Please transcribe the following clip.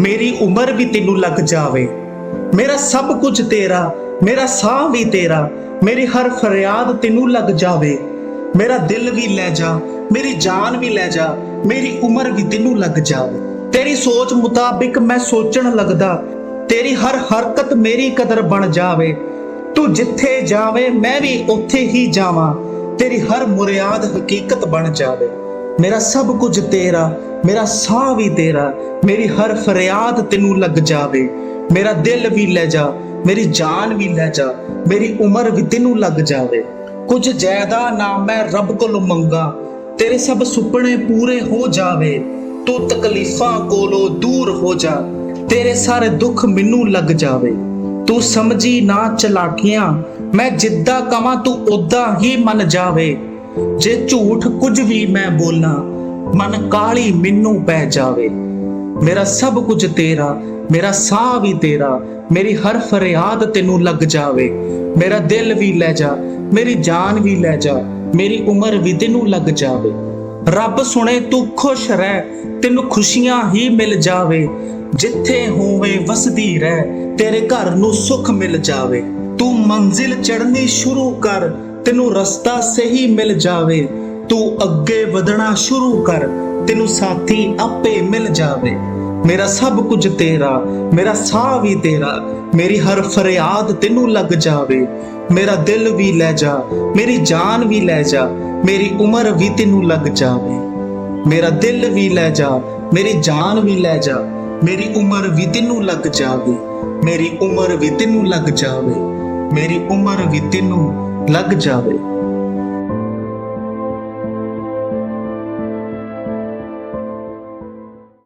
ਮੇਰੀ ਉਮਰ ਵੀ ਤੈਨੂੰ ਲੱਗ ਜਾਵੇ। ਮੇਰਾ ਸਭ ਕੁਝ ਤੇਰਾ, ਮੇਰਾ ਸਾਹ ਵੀ ਤੇਰਾ, ਮੇਰੀ ਹਰ ਫਰਿਆਦ ਤੈਨੂੰ ਲੱਗ ਜਾਵੇ। ਮੇਰਾ ਦਿਲ ਵੀ ਲੈ ਜਾ, ਮੇਰੀ ਜਾਨ ਵੀ ਲੈ ਜਾ, ਮੇਰੀ ਉਮਰ ਵੀ ਤੈਨੂੰ ਲੱਗ ਜਾਵੇ। ਤੇਰੀ ਸੋਚ ਮੁਤਾਬਿਕ ਮੈਂ ਸੋਚਣ ਲੱਗਦਾ, ਤੇਰੀ ਹਰ ਹਰਕਤ ਮੇਰੀ ਕਦਰ ਬਣ ਜਾਵੇ। ਤੂੰ ਜਿੱਥੇ ਜਾਵੇ, ਮੈਂ ਵੀ ਉੱਥੇ ਹੀ ਜਾਵਾਂ। ਤੇਰੀ ਹਰ ਮੁਰਿਆਦ ਹਕੀਕਤ ਬਣ ਜਾਵੇ। ਮੇਰਾ ਸਭ ਕੁਝ ਤੇਰਾ ਮੇਰਾ ਸਾਹ ਵੀ ਤੇਰਾ ਮੇਰੀ ਹਰ ਫਰਿਆਦ ਤੈਨੂੰ ਲੱਗ ਜਾਵੇ। ਮੇਰਾ ਦਿਲ ਵੀ ਲੈ ਜਾ, ਮੇਰੀ ਜਾਨ ਵੀ ਲੈ ਜਾ, ਮੇਰੀ ਉਮਰ ਵੀ ਤੈਨੂੰ ਲੱਗ ਜਾਵੇ। ਕੁਝ ਜ਼ਿਆਦਾ ਨਾ ਮੈਂ ਰੱਬ ਕੋਲੋਂ ਮੰਗਾ, ਤੇਰੇ ਸਭ ਸੁਪਨੇ ਪੂਰੇ ਹੋ ਜਾਵੇ। ਤੂੰ ਤਕਲੀਫਾਂ ਕੋਲੋਂ ਦੂਰ ਹੋ ਜਾ, ਤੇਰੇ ਸਾਰੇ ਦੁੱਖ ਮੈਨੂੰ ਲੱਗ ਜਾਵੇ। ਤੂੰ ਸਮਝੀ ਨਾ ਚਲਾਕੀਆਂ, ਮੈਂ ਜਿੱਦਾਂ ਕਵਾਂ ਤੂੰ ਉਦਾਂ ਹੀ ਮੰਨ ਜਾਵੇ। ਜੇ ਝੂਠ ਕੁਝ ਵੀ ਮੈਂ ਬੋਲਾਂ ਮਨ ਕਾਲੀ ਮੈਨੂੰ ਪੈ ਜਾਵੇ। ਮੇਰਾ ਸਭ ਕੁਝ ਤੇਰਾ, ਮੇਰਾ ਸਾਹ ਵੀ ਤੇਰਾ, ਮੇਰੀ ਹਰ ਫਰਿਆਦ ਤੈਨੂੰ ਲੱਗ ਜਾਵੇ। ਮੇਰਾ ਦਿਲ ਵੀ ਲੈ ਜਾ, ਮੇਰੀ ਜਾਨ ਵੀ ਲੈ ਜਾ, ਮੇਰੀ ਉਮਰ ਵੀ ਤੈਨੂੰ ਲੱਗ ਜਾਵੇ। ਰੱਬ ਸੁਣੇ ਤੂੰ ਖੁਸ਼ ਰਹਿ, ਤੈਨੂੰ ਖੁਸ਼ੀਆਂ ਹੀ ਮਿਲ ਜਾਵੇ। ਜਿੱਥੇ ਹੋਵੇ ਵਸਦੀ ਰਹਿ, ਤੇਰੇ ਘਰ ਨੂੰ ਸੁੱਖ ਮਿਲ ਜਾਵੇ। ਤੂੰ ਮੰਜ਼ਿਲ ਚੜ੍ਹਨੀ ਸ਼ੁਰੂ ਕਰ, ਤੈਨੂੰ ਰਸਤਾ ਸਹੀ ਮਿਲ ਜਾਵੇ। ਤੂੰ ਅੱਗੇ ਵਧਣਾ ਸ਼ੁਰੂ ਕਰ, ਤੈਨੂੰ ਸਾਥੀ ਆਪੇ ਮਿਲ ਜਾਵੇ। ਮੇਰਾ ਸਭ ਕੁਝ ਤੇਰਾ, ਮੇਰਾ ਸਾਹ ਵੀ ਤੇਰਾ, ਮੇਰੀ ਹਰ ਫਰਿਆਦ ਤੈਨੂੰ ਲੱਗ ਜਾਵੇ। ਮੇਰਾ ਦਿਲ ਵੀ ਲੈ ਜਾ, ਮੇਰੀ ਜਾਨ ਵੀ ਲੈ ਜਾ, ਮੇਰੀ ਉਮਰ ਵੀ ਤੈਨੂੰ ਲੱਗ ਜਾਵੇ। ਮੇਰਾ ਦਿਲ ਵੀ ਲੈ ਜਾ, ਮੇਰੀ ਜਾਨ ਵੀ ਲੈ ਜਾ, ਮੇਰੀ ਉਮਰ ਵੀ ਤੈਨੂੰ ਲੱਗ ਜਾਵੇ। ਮੇਰੀ ਉਮਰ ਵੀ ਤੈਨੂੰ ਲੱਗ ਜਾਵੇ, ਮੇਰੀ ਉਮਰ ਵੀ ਤੈਨੂੰ ਲੱਗ ਜਾਵੇ।